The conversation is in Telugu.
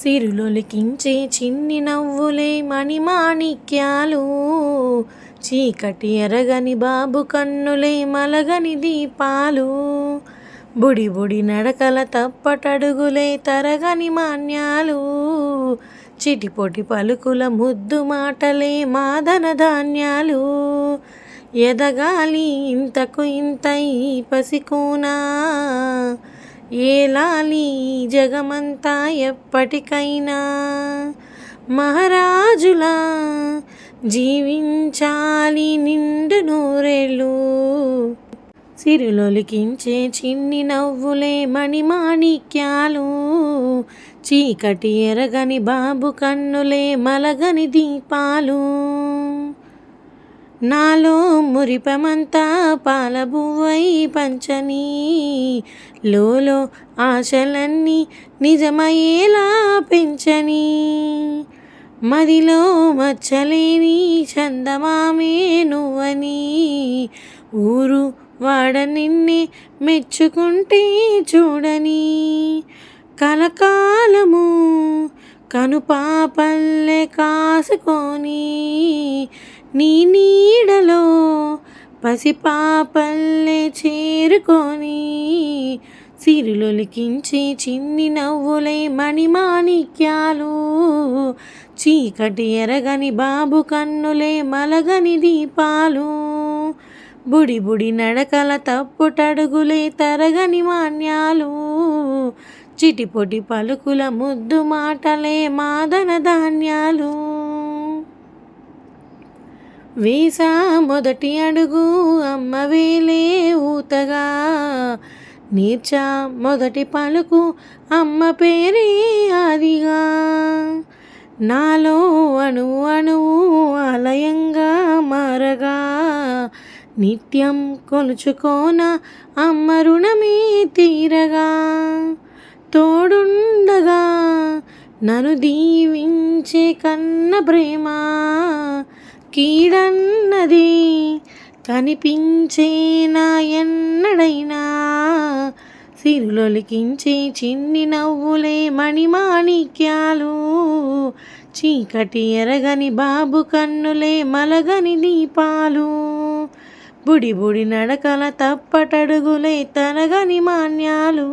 సిరులొలికించే చిన్ని నవ్వులే మణిమాణిక్యాలు. చీకటి ఎరగని బాబు కన్నులే మలగని దీపాలు. బుడి బుడి నడకల తప్పటడుగులే తరగని మాన్యాలు. చిటిపొటి పలుకుల ముద్దు మాటలే మాదన ధాన్యాలు. ఎదగాలి ఇంతకు ఇంతై పసికూనా? ఏలాలి జగమంతా ఎప్పటికైనా మహారాజులా జీవించాలి నిండు నూరేళ్ళు. సిరులొలికించే చిన్ని నవ్వులే మణిమాణిక్యాలు. చీకటి ఎరగని బాబు కన్నులే మలగని దీపాలు. నాలో మురిపమంతా పాలబువ్వై పంచని. లోలో ఆశలన్నీ నిజమయ్యేలా పెంచని. మదిలో మచ్చలేని చందమామే నువ్వని. ఊరు వాడ నిన్నే మెచ్చుకుంటే చూడని. కలకాలము కనుపాపల్లె కాసుకొని. నీ నీడలో పసిపాపల్లె చేరుకొని సిరులొలికించే చిన్ని నవ్వులే మణిమాణిక్యాలు. చీకటి ఎరగని బాబు కన్నులే మలగని దీపాలు. బుడి బుడి నడకల తప్పుటడుగులే తరగని మాన్యాలు. చిటిపొటి పలుకుల ముద్దు మాటలే మాదన ధాన్యాలు. వేసా మొదటి అడుగు అమ్మ వేలే ఊతగా. నీర్చా మొదటి పలుకు అమ్మ పేరే ఆదిగా. నాలో అణువు అణువు ఆలయంగా మారగా. నిత్యం కొలుచుకోన అమ్మ రుణమే తీరగా. తోడుండగా నన్ను దీవించే కన్న ప్రేమ. కీడన్నది కనిపించేనా ఎన్నడైనా. సిరులొలికించే చిన్ని నవ్వులే మణిమాణిక్యాలు. చీకటి ఎరగని బాబు కన్నులే మలగని దీపాలు. బుడి బుడి నడకల తప్పటడుగులే తనగని మాన్యాలు.